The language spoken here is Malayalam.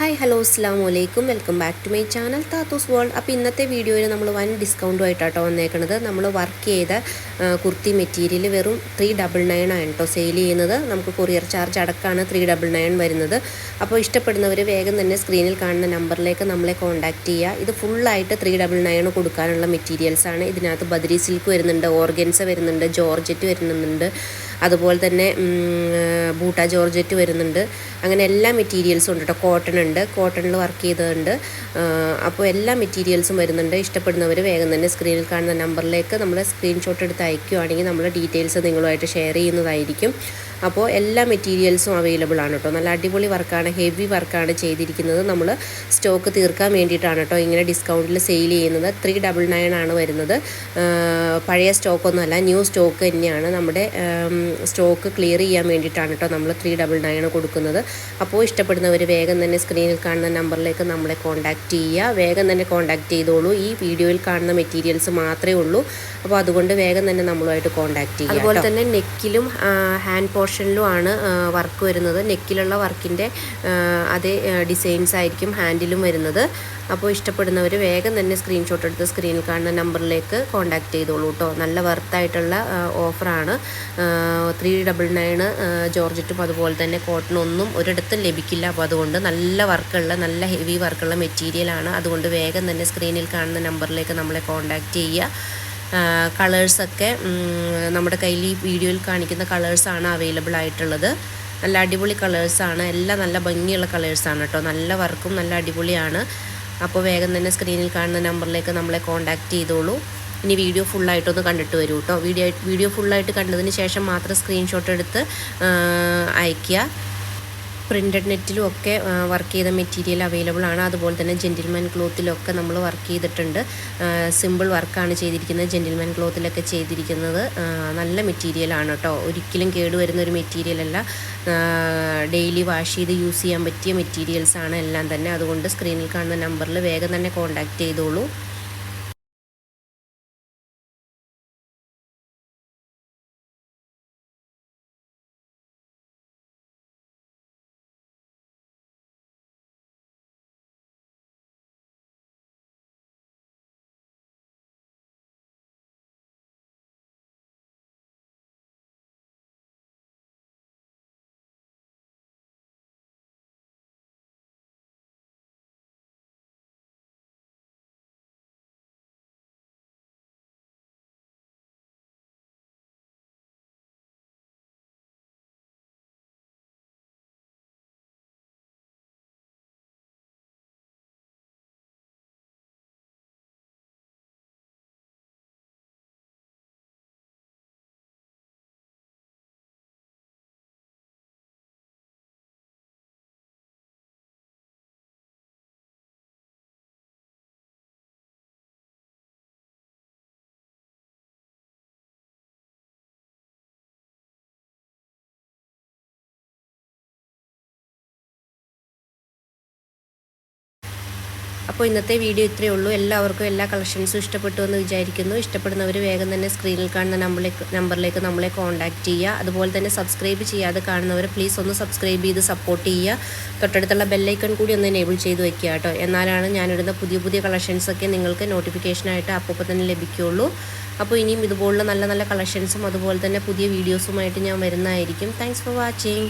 ഹായ് ഹലോ അസ്സാം വലൈക്കും welcome back to my channel Thathu's world അപ്പോൾ ഇന്നത്തെ വീഡിയോയിൽ നമ്മൾ വൻ ഡിസ്കൗണ്ടുമായിട്ടാട്ടോ വന്നേക്കുന്നത് നമ്മൾ വർക്ക് ചെയ്ത കുർത്തി മെറ്റീരിയൽ വെറും ത്രീ ഡബിൾ നയൻ ആണ് കേട്ടോ സെയിൽ ചെയ്യുന്നത്. നമുക്ക് കൊറിയർ ചാർജ് അടക്കമാണ് ത്രീ ഡബിൾ നയൻ വരുന്നത്. അപ്പോൾ ഇഷ്ടപ്പെടുന്നവർ വേഗം തന്നെ സ്ക്രീനിൽ കാണുന്ന നമ്പറിലേക്ക് നമ്മളെ കോൺടാക്റ്റ് ചെയ്യുക. ഇത് ഫുള്ളായിട്ട് ത്രീ ഡബിൾ നയൻ കൊടുക്കാനുള്ള മെറ്റീരിയൽസ് ആണ്. ഇതിനകത്ത് ബദ്രി സിൽക്ക് വരുന്നുണ്ട് ഓർഗൻസ വരുന്നുണ്ട് ജോർജറ്റ് വരുന്നുണ്ട്. അതുപോലെ തന്നെ ബൂട്ട ജോർജറ്റ് വരുന്നുണ്ട്. അങ്ങനെ എല്ലാ മെറ്റീരിയൽസും ഉണ്ട് കേട്ടോ കോട്ടൺ കോട്ടണിൽ വർക്ക് ചെയ്തതുണ്ട് അപ്പോൾ എല്ലാ മെറ്റീരിയൽസും വരുന്നുണ്ട്. ഇഷ്ടപ്പെടുന്നവർ വേഗം തന്നെ സ്ക്രീനിൽ കാണുന്ന നമ്പറിലേക്ക് നമ്മൾ സ്ക്രീൻഷോട്ട് എടുത്ത് അയക്കുകയാണെങ്കിൽ നമ്മൾ ഡീറ്റെയിൽസ് നിങ്ങളുമായിട്ട് ഷെയർ ചെയ്യുന്നതായിരിക്കും. അപ്പോൾ എല്ലാ മെറ്റീരിയൽസും അവൈലബിൾ ആണ് കേട്ടോ. നല്ല അടിപൊളി വർക്കാണ് ഹെവി വർക്കാണ് ചെയ്തിരിക്കുന്നത്. നമ്മൾ സ്റ്റോക്ക് തീർക്കാൻ വേണ്ടിയിട്ടാണ് കേട്ടോ ഇങ്ങനെ ഡിസ്കൗണ്ടിൽ സെയിൽ ചെയ്യുന്നത്. ത്രീ ഡബിൾ നയൻ ആണ് വരുന്നത്. പഴയ സ്റ്റോക്കൊന്നുമല്ല ന്യൂ സ്റ്റോക്ക് തന്നെയാണ്. നമ്മുടെ സ്റ്റോക്ക് ക്ലിയർ ചെയ്യാൻ വേണ്ടിയിട്ടാണ് കേട്ടോ നമ്മൾ ത്രീ ഡബിൾ നയൻ കൊടുക്കുന്നത്. അപ്പോൾ ഇഷ്ടപ്പെടുന്നവർ വേഗം തന്നെ സ്ക്രീനിൽ കാണുന്ന നമ്പറിലേക്ക് നമ്മളെ കോൺടാക്റ്റ് ചെയ്യുക. വേഗം തന്നെ കോൺടാക്റ്റ് ചെയ്തോളൂ. ഈ വീഡിയോയിൽ കാണുന്ന മെറ്റീരിയൽസ് മാത്രമേ ഉള്ളൂ. അപ്പോൾ അതുകൊണ്ട് വേഗം തന്നെ നമ്മളുമായിട്ട് കോൺടാക്റ്റ് ചെയ്യുക അതുപോലെ തന്നെ നെക്കിലും ഹാൻഡ് പോർഷനിലും ആണ് വർക്ക് വരുന്നത്. നെക്കിലുള്ള വർക്കിന്റെ അതേ ഡിസൈൻസ് ആയിരിക്കും ഹാൻഡിലും വരുന്നത്. അപ്പോൾ ഇഷ്ടപ്പെടുന്നവർ വേഗം തന്നെ സ്ക്രീൻഷോട്ട് എടുത്ത് സ്ക്രീനിൽ കാണുന്ന നമ്പറിലേക്ക് കോൺടാക്റ്റ് ചെയ്തോളൂ കേട്ടോ നല്ല വർത്തായിട്ടുള്ള ഓഫറാണ് ത്രീ ഡബിൾ നയൻ ജോർജറ്റും അതുപോലെ തന്നെ കോട്ടൺ ഒന്നും ഒരിടത്തും ലഭിക്കില്ല. അപ്പോൾ അതുകൊണ്ട് നല്ല വർക്കുള്ള നല്ല ഹെവി വർക്കുള്ള മെറ്റീരിയലാണ് അതുകൊണ്ട് വേഗം തന്നെ സ്ക്രീനിൽ കാണുന്ന നമ്പറിലേക്ക് നമ്മളെ കോൺടാക്റ്റ് ചെയ്യുക. കളേഴ്സൊക്കെ നമ്മുടെ കയ്യിൽ ഈ വീഡിയോയിൽ കാണിക്കുന്ന കളേഴ്സാണ് അവൈലബിൾ ആയിട്ടുള്ളത്. നല്ല അടിപൊളി കളേഴ്സാണ് എല്ലാം നല്ല ഭംഗിയുള്ള കളേഴ്സാണ് കേട്ടോ നല്ല വർക്കും നല്ല അടിപൊളിയാണ്. അപ്പോൾ വേഗം തന്നെ സ്ക്രീനിൽ കാണുന്ന നമ്പറിലേക്ക് നമ്മളെ കോൺടാക്റ്റ് ചെയ്തോളൂ. ഇനി വീഡിയോ ഫുള്ളായിട്ടൊന്ന് കണ്ടിട്ട് വരൂ കേട്ടോ വീഡിയോ വീഡിയോ ഫുള്ളായിട്ട് കണ്ടതിന് ശേഷം മാത്രം സ്ക്രീൻഷോട്ട് എടുത്ത് അയയ്ക്കുക. പ്രിന്റഡ് നെറ്റിലും ഒക്കെ വർക്ക് ചെയ്ത മെറ്റീരിയൽ അവൈലബിൾ ആണ്. അതുപോലെ തന്നെ ജെന്റിൽമാൻ ക്ലോത്തിലൊക്കെ നമ്മൾ വർക്ക് ചെയ്തിട്ടുണ്ട്. സിമ്പിൾ വർക്കാണ് ചെയ്തിരിക്കുന്നത്. ജെന്റിൽമാൻ ക്ലോത്തിലൊക്കെ ചെയ്തിരിക്കുന്നത് നല്ല മെറ്റീരിയലാണ് കേട്ടോ ഒരിക്കലും കേടുവരുന്ന ഒരു മെറ്റീരിയൽ അല്ല. ഡെയിലി വാഷ് ചെയ്ത് യൂസ് ചെയ്യാൻ പറ്റിയ മെറ്റീരിയൽസാണ് എല്ലാം തന്നെ. അതുകൊണ്ട് സ്ക്രീനിൽ കാണുന്ന നമ്പറിൽ വേഗം തന്നെ കോൺടാക്റ്റ് ചെയ്തോളൂ. അപ്പോൾ ഇന്നത്തെ വീഡിയോ ഇത്രയേ ഉള്ളൂ. എല്ലാവർക്കും എല്ലാ കളക്ഷൻസും ഇഷ്ടപ്പെട്ടു എന്ന് വിചാരിക്കുന്നു. ഇഷ്ടപ്പെടുന്നവർ വേഗം തന്നെ സ്ക്രീനിൽ കാണുന്ന നമ്പറിലേക്ക് നമ്പറിലേക്ക് നമ്മളെ കോൺടാക്റ്റ് ചെയ്യുക. അതുപോലെ തന്നെ സബ്സ്ക്രൈബ് ചെയ്യാതെ കാണുന്നവർ പ്ലീസ് ഒന്ന് സബ്സ്ക്രൈബ് ചെയ്ത് സപ്പോർട്ട് ചെയ്യുക. തൊട്ടടുത്തുള്ള ബെല്ലൈക്കൺ കൂടി ഒന്ന് എനേബിൾ ചെയ്ത് വെക്കുക കേട്ടോ. എന്നാലാണ് ഞാനിടുന്ന പുതിയ പുതിയ കളക്ഷൻസൊക്കെ നിങ്ങൾക്ക് നോട്ടിഫിക്കേഷനായിട്ട് അപ്പോൾ തന്നെ ലഭിക്കുകയുള്ളൂ. അപ്പോൾ ഇനിയും ഇതുപോലുള്ള നല്ല നല്ല കളക്ഷൻസും അതുപോലെ തന്നെ പുതിയ വീഡിയോസുമായിട്ട് ഞാൻ വരുന്നതായിരിക്കും. Thanks for watching